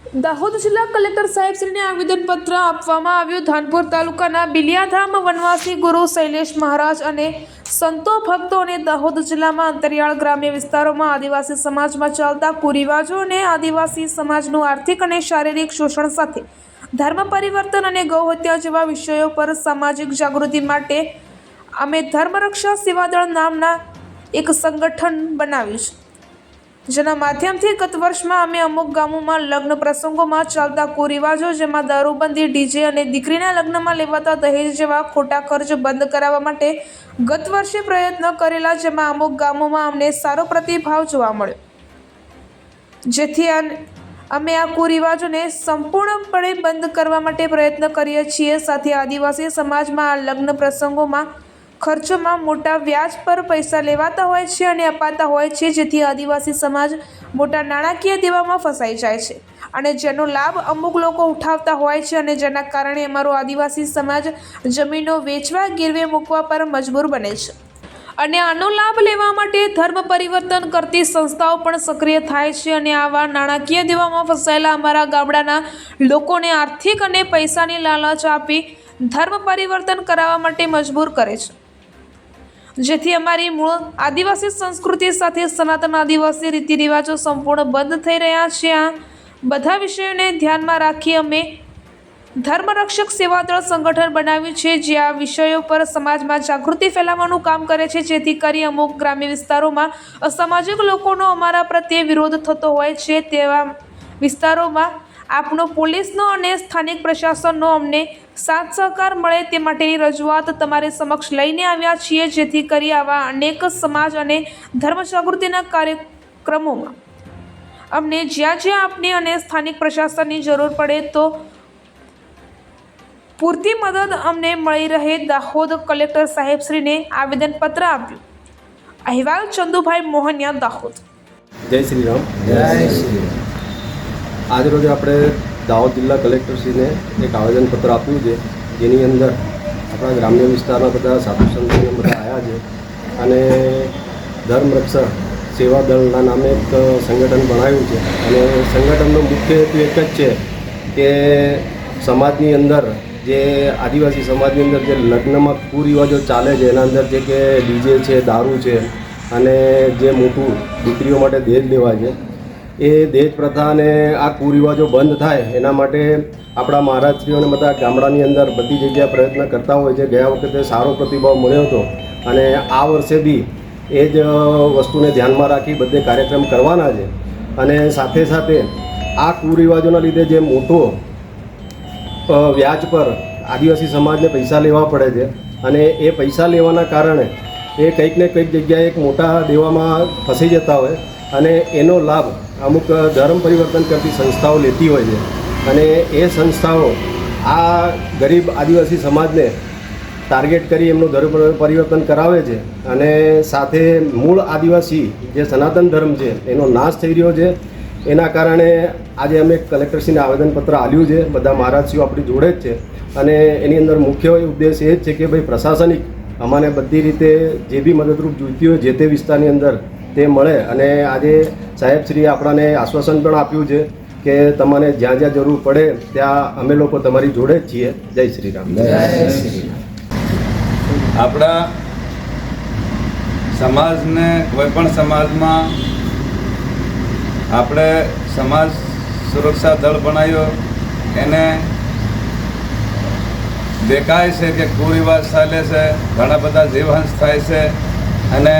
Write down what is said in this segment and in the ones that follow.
દાહોદ જિલ્લા કલેક્ટર સાહેબશ્રીને આવેદનપત્ર આપવામાં આવ્યું. ધાનપુર તાલુકાના બિલિયાધામ વનવાસી ગુરુ શૈલેષ મહારાજ અને સંતો ભક્તો અને દાહોદ જિલ્લામાં અંતરિયાળ ગ્રામ્ય વિસ્તારોમાં આદિવાસી સમાજમાં ચાલતા કુરિવાજો અને આદિવાસી સમાજનું આર્થિક અને શારીરિક શોષણ સાથે ધર્મ પરિવર્તન અને ગૌહત્યા જેવા વિષયો પર સામાજિક જાગૃતિ માટે અમે ધર્મરક્ષા સેવાદળ નામના એક સંગઠન બનાવ્યું છે. જેના માધ્યમથી ગત વર્ષમાં અમે અમુક ગામોમાં લગ્ન પ્રસંગોમાં ચાલતા કુરિવાજો, જેમાં દારૂબંધી, ડીજે અને દીકરીના લગ્નમાં લેવાતા દહેજ જેવા ખોટા ખર્ચ બંધ કરાવવા માટે ગત વર્ષે પ્રયત્ન કરેલા, જેમાં અમુક ગામોમાં અમને સારો પ્રતિભાવ જોવા મળ્યો. જેથી અમે આ કુરિવાજોને સંપૂર્ણપણે બંધ કરવા માટે પ્રયત્ન કરીએ છીએ. સાથે આદિવાસી સમાજમાં આ લગ્ન પ્રસંગોમાં ખર્ચોમાં મોટા વ્યાજ પર પૈસા લેવાતા હોય છે અને અપાતા હોય છે, જેથી આદિવાસી સમાજ મોટા નાણાકીય દેવામાં ફસાઈ જાય છે. અને જેનો લાભ અમુક લોકો ઉઠાવતા હોય છે અને જેના કારણે અમારો આદિવાસી સમાજ જમીનો વેચવા, ગીરવે મૂકવા પર મજબૂર બને છે. અને આનો લાભ લેવા માટે ધર્મ પરિવર્તન કરતી સંસ્થાઓ પણ સક્રિય થાય છે અને આવા નાણાકીય દેવામાં ફસાયેલા અમારા ગામડાના લોકોને આર્થિક અને પૈસાની લાલચ આપી ધર્મ પરિવર્તન કરાવવા માટે મજબૂર કરે છે. જેથી અમારી મૂળ આદિવાસી સંસ્કૃતિ સાથે સનાતન આદિવાસી રીતિ રિવાજો સંપૂર્ણ બંધ થઈ રહ્યા છે. આ બધા વિષયોને ધ્યાનમાં રાખી અમે ધર્મરક્ષક સેવાદળ સંગઠન બનાવ્યું છે, જે આ વિષયો પર સમાજમાં જાગૃતિ ફેલાવવાનું કામ કરે છે. જેથી કરી અમુક ગ્રામ્ય વિસ્તારોમાં અસામાજિક લોકોનો અમારા પ્રત્યે વિરોધ થતો હોય છે, તેવા વિસ્તારોમાં આપણો પોલીસનો અને સ્થાનિક પ્રશાસનનો અમને સાથ સહકાર મળે તે માટેની રજૂઆત તમારી સમક્ષ લઈને આવ્યા છીએ જેથી કરી આવા અનેક સમાજ અને ધર્મ જાગૃતિના કાર્યક્રમોમાં. અમને જ્યાં જ્યાં આપની અને સ્થાનિક પ્રશાસનની જરૂર પડે તો પૂરતી મદદ અમને મળી રહે દાહોદ કલેક્ટર સાહેબશ્રીને આવેદનપત્ર આપ્યું. અહેવાલ ચંદુભાઈ મોહનિયા દાહોદ. જય શ્રી રામ. જય શ્રી આજરોજ આપણે દાહોદ જિલ્લા કલેક્ટરશ્રીને એક આવેદનપત્ર આપ્યું છે, જેની અંદર આપણા ગ્રામ્ય વિસ્તારના બધા સાધુ સંતોને બધા આવ્યા છે. અને ધર્મરક્ષક સેવા દળના નામે એક સંગઠન બનાવ્યું છે. અને સંગઠનનો મુખ્ય હેતુ એક જ છે કે સમાજની અંદર જે આદિવાસી સમાજની અંદર જે લગ્નમાં કુરિવાજો ચાલે છે, એના અંદર જે કે ડીજે છે, દારૂ છે, અને જે મોટું દીકરીઓ માટે દહેજ લેવાય છે. એ દહેજ પ્રથા અને આ કુરિવાજો બંધ થાય, એના માટે આપણા મહારાજશ્રીઓને બધા ગામડાની અંદર બધી જગ્યાએ પ્રયત્ન કરતા હોય છે. ગયા વખતે સારો પ્રતિભાવ મળ્યો હતો અને આ વર્ષે બી એ જ વસ્તુને ધ્યાનમાં રાખી બધે કાર્યક્રમ કરવાના છે. અને સાથે સાથે આ કુરિવાજોના લીધે જે મોટો વ્યાજ પર આદિવાસી સમાજને પૈસા લેવા પડે છે અને એ પૈસા લેવાના કારણે એ કંઈક ને કંઈક જગ્યાએ એક મોટા દેવામાં ફસી જતા હોય. અને એનો લાભ અમુક ધર્મ પરિવર્તન કરતી સંસ્થાઓ લેતી હોય છે. અને એ સંસ્થાઓ આ ગરીબ આદિવાસી સમાજને ટાર્ગેટ કરી એમનું ધર્મ પરિવર્તન કરાવે છે. અને સાથે મૂળ આદિવાસી જે સનાતન ધર્મ છે, એનો નાશ થઈ રહ્યો છે. એના કારણે આજે અમે કલેક્ટરશ્રીને આવેદનપત્ર આપ્યું છે. બધા મહારાજશ્રીઓ આપણી જોડે જ છે. અને એની અંદર મુખ્ય ઉદ્દેશ એ જ છે કે ભાઈ પ્રશાસનિક અમાને બધી રીતે જે બી મદદરૂપ જોઈતી હોય, જે તે વિસ્તારની અંદર તે મળે. અને આજે સાહેબશ્રીએ આપણાને આશ્વાસન પણ આપ્યું છે કે તમને જ્યાં જ્યાં જરૂર પડે, ત્યાં અમે લોકો તમારી જોડે જ છીએ. જય શ્રી રામ. આપણા સમાજને કોઈ પણ સમાજમાં આપણે સમાજ સુરક્ષા દળ બનાવ્યો, એને દેખાય છે કે કુરિવાજ ચાલે છે, ઘણા બધા જીવહંસ થાય છે, અને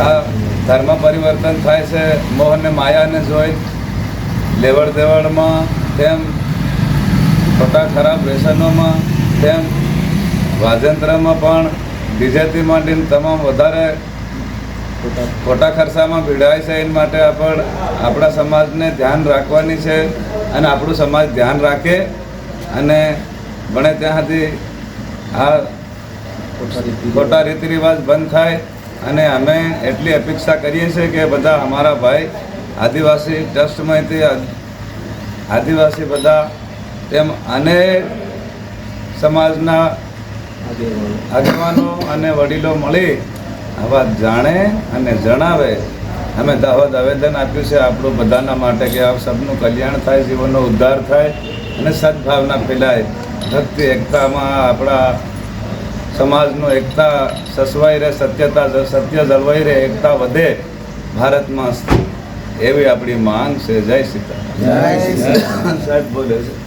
આ ધર્મ પરિવર્તન થાય છે મોહને માયાને જોઈ લેવડ દેવડમાં તેમ ખોટા ખરાબ વ્યસનોમાં, તેમ વાજંત્રમાં પણ ડીજેથી માંડીને તમામ વધારે ખોટા ખર્ચામાં ભીડાય છે, એના માટે આપણ, આપણા સમાજને ધ્યાન રાખવાની છે અને આપણું સમાજ ધ્યાન રાખે અને બને ત્યાં સુધી આ ખોટા રીતિ રિવાજ બંધ થાય. અને અમે એટલી અપેક્ષા કરીએ છીએ કે બધા અમારા ભાઈ આદિવાસી ટ્રસ્ટમાંથી આદિવાસી બધા તેમ અનેક સમાજના આગેવાનો અને વડીલો મળી આવા જાણે અને જણાવે. અમે દાહોદ આવેદન આપ્યું છે આપણું બધાના માટે કે આ સબનું કલ્યાણ થાય, જીવનનો ઉદ્ધાર થાય અને સદભાવના ફેલાય. ભક્તિ, એકતામાં આપણા સમાજનું એકતા સસવાઈ રહે સત્યતા સત્ય જળવાઈ રહે એકતા વધે ભારતમાં. એવી આપણી માંગ છે. જય સીતા સાહેબ બોલે છે.